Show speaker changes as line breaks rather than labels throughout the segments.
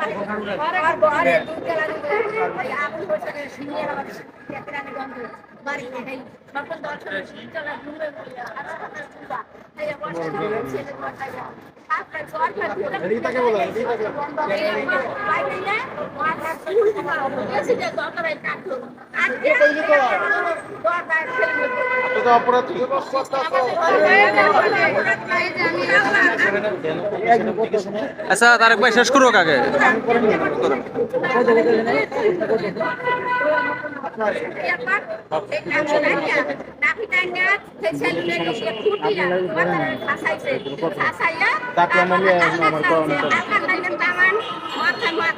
আর ঘরে
তার একবার শেষ করুক আগে।
তাকে আমার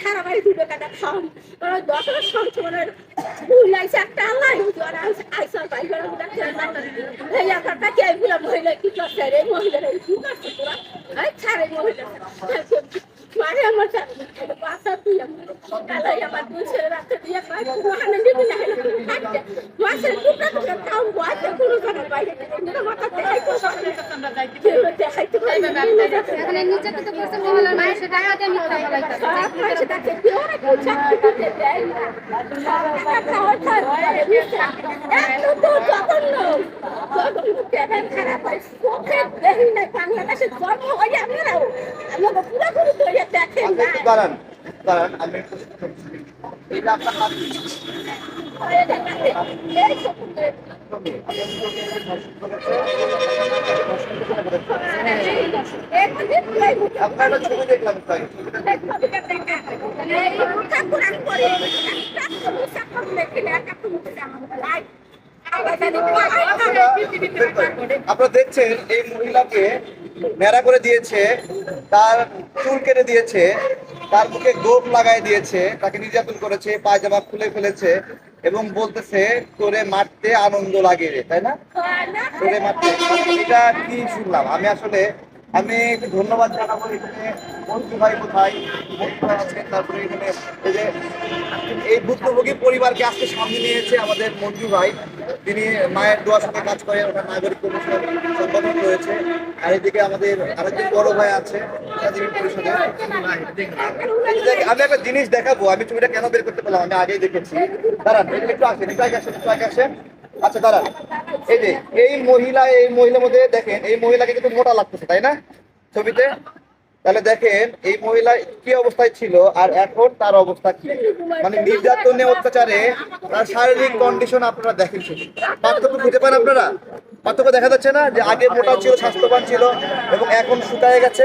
সারা বাড়ি দুই টাকা খাওয়ান। ওরা দশের সংশোধনের ভুল আইসে একটা আল্লাহ ওরা আইসা পাই করে এই একটা কে এগুলো মহিলা কি করছে রে? মহিলারা কি করছে তোরা? এই ছাড়ে আমার টুকরা টুকরা কোনো জায়গায় বাইরে
বলাইতে
দাঁড়ান দাঁড়ান আমি আপনার ছবি দেখলাম তাই আপনারা দেখছেন এই মহিলাকে ন্যাড়া করে দিয়েছে তার চুল কেটে দিয়েছে তার মুখে গোপ লাগাই দিয়েছে তাকে নির্যাতন করেছে পায়জামা খুলে ফেলেছে এবং বলতেছে তোরে মারতে আনন্দ লাগে রে তাই না। তোরে মারতে। এটা কি শুনলাম? আমি আসলে আমি একটু ধন্যবাদ জানাব এখানে মন্ত্রী ভাই কোথায় মন্ত্রী ভাই আছেন, তারপরে এখানে এই যে এই ভুক্তভোগী পরিবারকে আজকে সামনে নিয়েছে আমাদের মন্ত্রী ভাই। তিনি মায়ের দোয়ার সাথে কাজ করেন ওখানে নাগরিক কমিশন সংগঠন রয়েছে। আর এদিকে আমাদের আরেকজন বড় ভাই আছে আমি একটা জিনিস দেখাবো, আমি ছবিটা কেন বের করতে পারলাম আমি আগেই দেখেছি। দাঁড়ান, একটু আসেন, একটু আগে আসেন, একটু আগে আসেন। আচ্ছা দাঁড়ান। এই যে, এই মহিলা, এই মহিলার মধ্যে দেখেন, এই মহিলাকে কিন্তু মোটা লাগতেছে, তাই না? ছবিতে? তাহলে দেখেন, এই মহিলা কি অবস্থায় ছিল আর এখন তার অবস্থা কি? মানে নির্যাতনে অত্যাচারে তার শারীরিক কন্ডিশন আপনারা দেখেন পার্থক্য খুঁজে পান আপনারা? পার্থক্য দেখা যাচ্ছে না যে আগে মোটা ছিল, স্বাস্থ্যবান ছিল, এবং এখন শুকায় গেছে?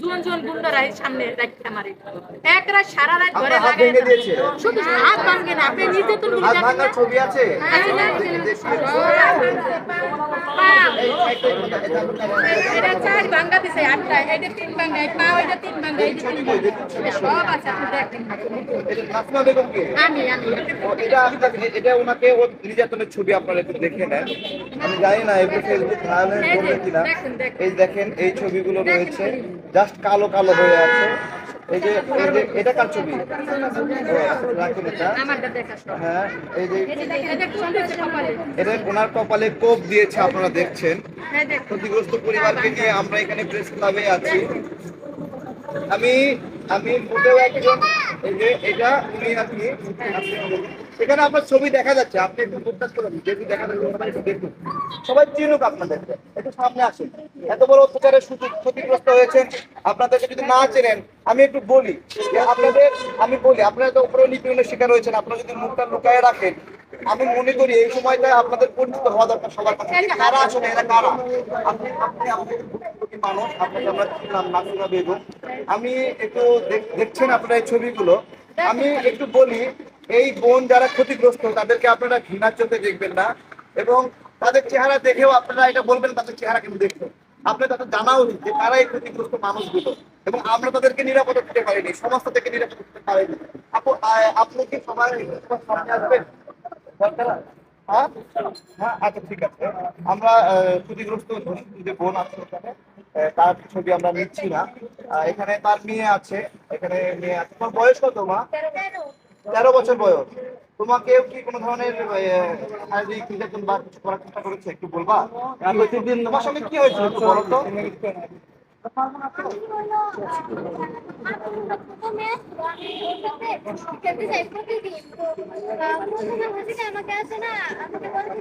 জুন জুন গুন্ডারা সামনে রাখতে আমারে এক রাত সারা রাত ঘরে
দিয়েছে
শুধু হাত ভাঙে না আপনি নির্যাতন করে
হাত
জানেন না?
ছবি আছে
এটা চার ভাঙ্গা দিছে আটটা এটা তিন ভাঙ্গা পা ওইটা তিন ভাঙ্গা তিন ভাঙ্গা সব আছে আপনি দেখেন
এটা
আমি আমি
এটা এটা ওনাকে ও নির্যাতনের ছবি আপনারা একটু দেখে নেন আমি জানি না এগুলো ফেসবুক ভায়োলেন্স কিনা। এই দেখেন এই ছবিগুলো রয়েছে জাস্ট কালো কালো হয়ে আছে। এই যে এটা কার ছবি? হ্যাঁ এই যে
এটা
ওনার কপালে কোপ দিয়েছে আপনারা দেখছেন।
হ্যাঁ
ক্ষতিগ্রস্ত পরিবারকে নিয়ে আমরা এখানে প্রেস ক্লাবে আছি। আমি আমি ফুটেও একজন এই যে এটা উনি কি এখানে আপনার ছবি দেখা যাচ্ছে আপনি একটু ফোকাস করুন যেহেতু দেখা যাচ্ছে সবাই দেখুন। সবাই চিনুক আপনাদেরকে একটু সামনে আসুন। এত বড় অত্যাচারের সুযোগ ক্ষতিগ্রস্ত হয়েছেন। আপনাদেরকে যদি না চেনেন আমি একটু বলি যে আপনাদের আমি বলি আপনারা তো উপরে নিপীড়নের শিকার হয়েছেন আপনারা যদি মুখটা লুকায় রাখেন আমি মনে করি এই সময়টা আপনাদের পরিচিত হওয়া দরকার সবার কাছে। কারা আসলে এরা কারা? আপনি আপনি আমাদের মানুষ আপনাকে আমরা চিনলাম নাসিমা বেগম। আমি একটু দেখ- দেখছেন আপনারা এই ছবিগুলো? আমি একটু বলি এই বোন যারা ক্ষতিগ্রস্ত তাদেরকে আপনারা ঘৃণার চোখে দেখবেন না। এবং তাদের চেহারা দেখেও আপনারা এটা বলবেন তাদের চেহারা কিন্তু দেখবেন আপনার তাদের জানাও উচিত যে তারা এই ক্ষতিগ্রস্ত মানুষগুলো। এবং আমরা তাদেরকে নিরাপদ দিতে পারিনি সমস্ত থেকে নিরাপদ দিতে পারিনি। আপু আপনি কি সবাই সামনে আসবেন? হ্যাঁ? হ্যাঁ আচ্ছা ঠিক আছে। আমরা যে বোন আছে আহ, তার ছবি আমরা নিচ্ছি না। এখানে তার মেয়ে আছে এখানে মেয়ে আছে। তোমার বয়স কত মা? তেরো বছর বয়স তোমাকেও কি কোনো ধরনের শারীরিক নির্যাতন বা কিছু করার চেষ্টা করেছে একটু বলবা তোমার সঙ্গে কি হয়েছিল একটু
আমাকে না আমাকে বলতে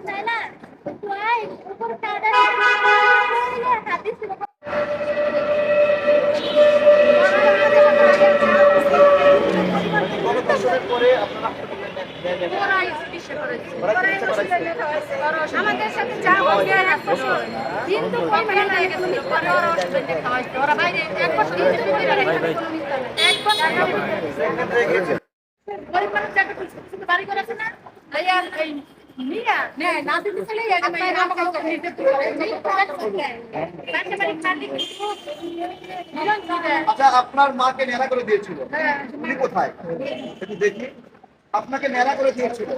আমাদের সাথে যা হয়েছে এক বছর। কিন্তু কম হয়ে ওরা বাইরে এক বছর এক বছর
হয়ে।
গরিব মানুষ বাড়ি না?
আচ্ছা আপনার মাকে নেড়া করে দিয়েছিল।
হ্যাঁ।
উনি কোথায়? দেখি। আপনাকে মেলা করে দিয়েছিল।